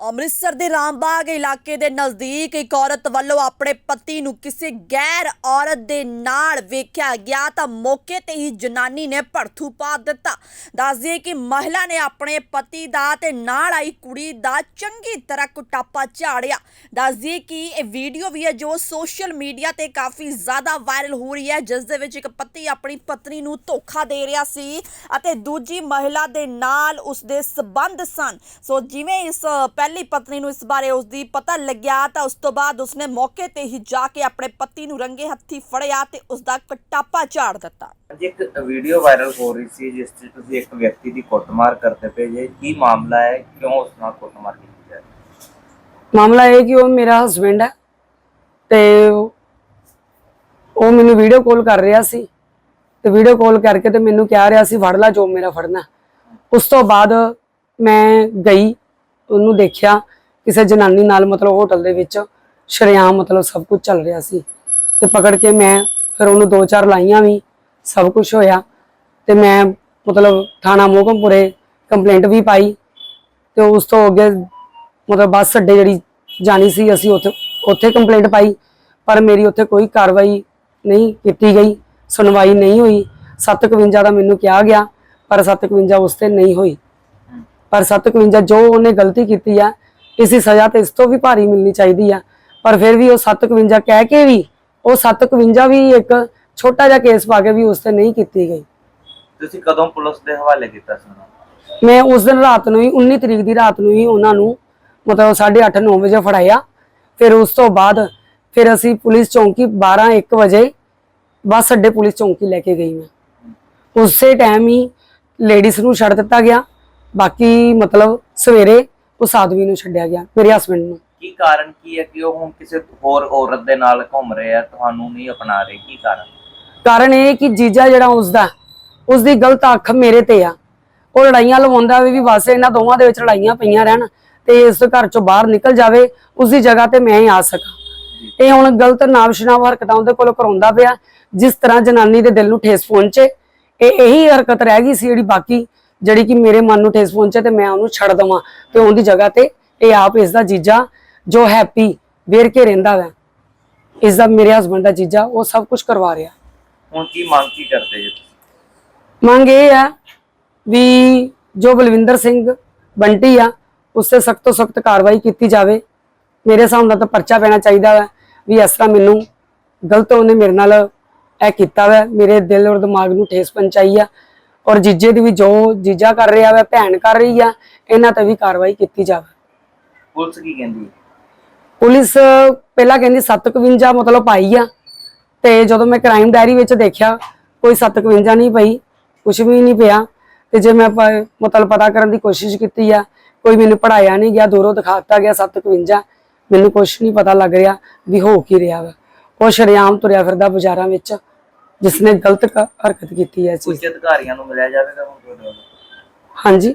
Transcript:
ਅੰਮ੍ਰਿਤਸਰ ਦੇ ਰਾਮਬਾਗ ਇਲਾਕੇ ਦੇ ਨਜ਼ਦੀਕ ਇੱਕ ਔਰਤ ਵੱਲੋਂ ਆਪਣੇ ਪਤੀ ਨੂੰ ਕਿਸੇ ਗੈਰ ਔਰਤ ਦੇ ਨਾਲ ਵੇਖਿਆ ਗਿਆ ਤਾਂ ਮੌਕੇ ਤੇ ਹੀ ਜਨਾਨੀ ਨੇ ਭੜਥੂ ਪਾ ਦਿੱਤਾ। ਦੱਸਦੀਏ ਕਿ ਮਹਿਲਾ ਨੇ ਆਪਣੇ ਪਤੀ ਦਾ ਤੇ ਨਾਲ ਆਈ ਕੁੜੀ ਦਾ ਚੰਗੀ ਤਰ੍ਹਾਂ ਕੁਟਾਪਾ ਝਾੜਿਆ। ਦੱਸਦੀਏ ਕਿ ਇਹ ਵੀਡੀਓ ਵੀ ਹੈ ਜੋ ਸੋਸ਼ਲ ਮੀਡੀਆ ਤੇ ਕਾਫੀ ਜ਼ਿਆਦਾ ਵਾਇਰਲ ਹੋ ਰਹੀ ਹੈ, ਜਿਸ ਦੇ ਵਿੱਚ ਇੱਕ ਪਤੀ ਆਪਣੀ ਪਤਨੀ ਨੂੰ ਧੋਖਾ ਦੇ ਰਿਹਾ ਸੀ ਅਤੇ ਦੂਜੀ ਮਹਿਲਾ ਦੇ ਨਾਲ ਉਸ ਦੇ ਸਬੰਧ ਸਨ। ਸੋ ਜਿਵੇਂ ਇਸ ਪਹਿ ਪਹਿਲੀ ਪਤਨੀ ਨੂੰ ਇਸ ਬਾਰੇ ਉਸ ਦੀ ਪਤਾ ਲੱਗਿਆ ਤਾਂ ਉਸ ਤੋਂ ਬਾਅਦ ਉਸਨੇ ਮੌਕੇ ਤੇ ਹੀ ਜਾ ਕੇ ਆਪਣੇ ਪਤੀ ਨੂੰ ਰੰਗੇ ਹੱਥੀ ਫੜਿਆ ਤੇ ਉਸ ਦਾ ਕਟਾਪਾ ਝਾੜ ਦਿੱਤਾ। ਅੱਜ ਇੱਕ ਵੀਡੀਓ ਵਾਇਰਲ ਹੋ ਰਹੀ ਸੀ ਜਿਸ 'ਚ ਤੁਸੀਂ ਇੱਕ ਵਿਅਕਤੀ ਦੀ ਕੁੱਟਮਾਰ ਕਰਦੇ ਪਏ ਜੇ। ਕੀ ਮਾਮਲਾ ਹੈ? ਕਿਉਂ ਉਸ ਨਾਲ ਕੁੱਟਮਾਰ ਕੀਤੀ ਜਾ ਰਹੀ ਹੈ? ਮਾਮਲਾ ਇਹ ਹੈ ਕਿ ਉਹ ਮੇਰਾ ਹਸਬੰਡ ਹੈ ਤੇ ਉਹ ਉਹ ਮੈਨੂੰ ਵੀਡੀਓ ਕਾਲ ਕਰ ਰਿਹਾ ਸੀ ਤੇ ਵੀਡੀਓ ਕਾਲ ਕਰਕੇ ਤੇ ਮੈਨੂੰ ਕਹਿ ਰਿਹਾ ਸੀ ਫੜ ਲੈ ਜੋ ਮੇਰਾ ਫੜਨਾ ਉਸ ਤੋਂ ਬਾਅਦ ਮੈਂ ਗਈ ਉਹਨੂੰ ਦੇਖਿਆ, ਕਿਸੇ ਜਨਾਨੀ ਨਾਲ ਮਤਲਬ ਹੋਟਲ ਦੇ ਵਿੱਚ ਸ਼ਰੇਆਮ ਮਤਲਬ ਸਭ ਕੁਝ ਚੱਲ ਰਿਹਾ ਸੀ। ਤੇ ਪਕੜ ਕੇ ਮੈਂ ਫਿਰ ਉਹਨੂੰ ਦੋ ਚਾਰ ਲਾਈਆਂ ਵੀ, ਸਭ ਕੁਝ ਹੋਇਆ। ਤੇ ਮੈਂ ਮਤਲਬ ਥਾਣਾ ਮੋਹਕਮਪੁਰੇ ਕੰਪਲੇਂਟ ਵੀ ਪਾਈ। ਤੇ ਉਸ ਤੋਂ ਅੱਗੇ ਮਤਲਬ ਬੱਸ ਅੱਡੇ ਜਿਹੜੀ ਜਾਣੀ ਸੀ, ਅਸੀਂ ਉੱਥੇ ਉੱਥੇ ਕੰਪਲੇਂਟ ਪਾਈ। ਪਰ ਮੇਰੀ ਉੱਥੇ ਕੋਈ ਕਾਰਵਾਈ ਨਹੀਂ ਕੀਤੀ ਗਈ, ਸੁਣਵਾਈ ਨਹੀਂ ਹੋਈ। 751 ਦਾ ਮੈਨੂੰ ਕਿਹਾ ਗਿਆ, ਪਰ 751 ਉਸ ਤੇ ਨਹੀਂ ਹੋਈ। ਪਰ 751 ਜੋ ਉਹਨੇ ਗਲਤੀ ਕੀਤੀ ਆ ਇਸ ਦੀ ਸਜ਼ਾ ਤੇ ਇਸ ਤੋਂ ਵੀ ਭਾਰੀ ਮਿਲਣੀ ਚਾਹੀਦੀ ਆ। ਪਰ ਫਿਰ ਵੀ ਉਹ 751 ਕਹਿ ਕੇ ਵੀ ਉਹ 751 ਵੀ ਇੱਕ ਛੋਟਾ ਜਿਹਾ ਕੇਸ ਪਾ ਕੇ ਵੀ ਉਸ ਤੇ ਨਹੀਂ ਕੀਤੀ ਗਈ। ਤੁਸੀਂ ਕਦੋਂ ਪੁਲਿਸ ਦੇ ਹਵਾਲੇ ਕੀਤਾ ਸੀ? ਮੈਂ ਉਸ ਦਿਨ ਰਾਤ ਨੂੰ ਹੀ 19 ਤਰੀਕ ਦੀ ਰਾਤ ਨੂੰ ਹੀ ਉਹਨਾਂ ਨੂੰ ਮਤਲਬ 8:30 9 ਵਜੇ ਫੜਾਇਆ। ਫਿਰ ਉਸ ਤੋਂ ਬਾਅਦ ਫਿਰ ਅਸੀਂ ਪੁਲਿਸ ਚੌਂਕੀ 12 1 ਵਜੇ ਬੱਸ ਅੱਡੇ ਪੁਲਿਸ ਚੌਂਕੀ ਲੈ ਕੇ ਗਈ ਮੈਂ। ਉਸੇ ਟਾਈਮ ਹੀ ਲੇਡੀਜ਼ ਨੂੰ ਛੱਡ ਦਿੱਤਾ ਗਿਆ। ਬਾਕੀ ਮਤਲਬ ਸਵੇਰੇ ਉਸ ਆਦਮੀ ਨੂੰ ਛੱਡਿਆ ਗਿਆ ਮੇਰੇ ਹਸਬੰਡ ਨੂੰ। ਕੀ ਕਾਰਨ ਕੀ ਹੈ ਕਿ ਉਹ ਹੁਣ ਕਿਸੇ ਹੋਰ ਔਰਤ ਦੇ ਨਾਲ ਘੁੰਮ ਰਹੇ ਆ ਤੁਹਾਨੂੰ ਨਹੀਂ ਅਪਣਾ ਰਹੇ? ਕੀ ਕਾਰਨ? ਕਾਰਨ ਇਹ ਕਿ ਜੀਜਾ ਜਿਹੜਾ ਉਸਦਾ ਉਸ ਦੀ ਗਲਤ ਅੱਖ ਮੇਰੇ ਤੇ ਆ। ਉਹ ਲੜਾਈਆਂ ਲਵਾਉਂਦਾ ਵੀ ਬਸ ਇਹਨਾਂ ਦੋਵਾਂ ਦੇ ਵਿੱਚ ਲੜਾਈਆਂ ਪਈਆਂ ਰਹਿਣ ਤੇ ਇਸ ਘਰ ਚੋਂ ਬਾਹਰ ਨਿਕਲ ਜਾਵੇ ਉਸ ਦੀ ਜਗ੍ਹਾ ਤੇ ਮੈਂ ਹੀ ਆ ਸਕਾਂ। ਇਹ ਹੁਣ ਗਲਤ ਨਾਮਸ਼ਨਾਮ ਹਰਕਤਾਂ ਉਹਦੇ ਕੋਲੋਂ ਕਰਾਉਂਦਾ ਪਿਆ ਜਿਸ ਤਰ੍ਹਾਂ ਜਨਾਨੀ ਦੇ ਦਿਲ ਨੂੰ ਠੇਸ ਪਹੁੰਚੇ। ਇਹ ਇਹੀ ਹਰਕਤ ਰਹਿ ਗਈ ਸੀ ਜਿਹੜੀ ਬਾਕੀ ਜਿਹੜੀ ਕਿ ਮੇਰੇ ਮਨ ਨੂੰ ਠੇਸ ਪਹੁੰਚੇ ਤੇ ਮੈਂ ਉਹਨੂੰ ਛੱਡ ਦਵਾਂ ਤੇ ਉਹਦੀ ਜਗ੍ਹਾ ਤੇ ਇਹ ਆਪ ਇਸ ਦਾ ਜੀਜਾ ਜੋ ਹੈਪੀ ਵੇਰ ਕੇ ਰਹਿੰਦਾ ਵਾ ਇਸ ਦਾ ਮੇਰੇ ਹਸਬੰਡ ਦਾ ਜੀਜਾ ਉਹ ਸਭ ਕੁਝ ਕਰਵਾ ਰਿਹਾ। ਹੁਣ ਕੀ ਮੰਗ ਕੀ ਕਰਦੇ ਜੀ? ਮੰਗ ਇਹ ਆ ਵੀ ਜੋ ਬਲਵਿੰਦਰ ਸਿੰਘ ਬੰਟੀ ਆ ਉਸ ਤੇ ਸਖਤ ਤੋਂ ਸਖਤ ਕਾਰਵਾਈ ਕੀਤੀ ਜਾਵੇ। ਮੇਰੇ ਹਿਸਾਬ ਨਾਲ ਤਾਂ ਪਰਚਾ ਪੈਣਾ ਚਾਹੀਦਾ ਵਾ ਵੀ ਇਸ ਤਰ੍ਹਾਂ ਮੈਨੂੰ ਗਲਤ ਉਹਨੇ ਮੇਰੇ ਨਾਲ ਇਹ ਕੀਤਾ ਵਾ ਮੇਰੇ ਦਿਲ ਔਰ ਦਿਮਾਗ ਨੂੰ ਠੇਸ ਪਹੁੰਚਾਈ ਆ। ਔਰ ਜੀਜੇ ਦੀ ਵੀ ਜੋ ਜੀਜਾ ਕਰ ਰਿਹਾ ਵਾ ਭੈਣ ਕਰ ਰਹੀ ਆ ਇਹਨਾਂ ਤੇ ਵੀ ਕਾਰਵਾਈ ਕੀਤੀ ਜਾਵੇ। ਪੁਲਿਸ ਕੀ ਕਹਿੰਦੀ? ਪੁਲਿਸ ਪਹਿਲਾਂ ਕਹਿੰਦੀ 751 ਮਤਲਬ ਪਾਈ ਆ ਤੇ ਜਦੋਂ ਮੈਂ ਕ੍ਰਾਈਮ ਡਾਇਰੀ ਵਿੱਚ ਦੇਖਿਆ ਕੋਈ 751 ਨਹੀਂ ਪਈ ਕੁਝ ਵੀ ਨਹੀਂ ਪਿਆ। ਤੇ ਜੇ ਮੈਂ ਮਤਲਬ ਪਤਾ ਕਰਨ ਦੀ ਕੋਸ਼ਿਸ਼ ਕੀਤੀ ਆ ਕੋਈ ਮੈਨੂੰ ਪੜਾਇਆ ਨਹੀਂ ਗਿਆ ਦੂਰੋਂ ਦਿਖਾਤਾ ਗਿਆ 751 ਮੈਨੂੰ ਕੁਝ ਨਹੀਂ ਪਤਾ ਲੱਗ ਰਿਹਾ ਵੀ ਹੋ ਕੀ ਰਿਹਾ ਵਾ। ਉਹ ਸ਼ਰੇਆਮ ਤੁਰਿਆ ਫਿਰਦਾ ਬਾਜ਼ਾਰਾਂ ਵਿੱਚ। ਜਿਸ ਨੇ ਗਲਤ ਕ- ਹਰਕਤ ਕੀਤੀ ਹੈ ਇਸ ਚੀਜ਼ ਉੱਚ ਅਧਿਕਾਰੀਆਂ ਨੂੰ ਮਿਲਿਆ ਜਾਵੇਗਾ ਹੁਣ ਤੁਹਾਡੇ ਵੱਲੋਂ? ਹਾਂਜੀ।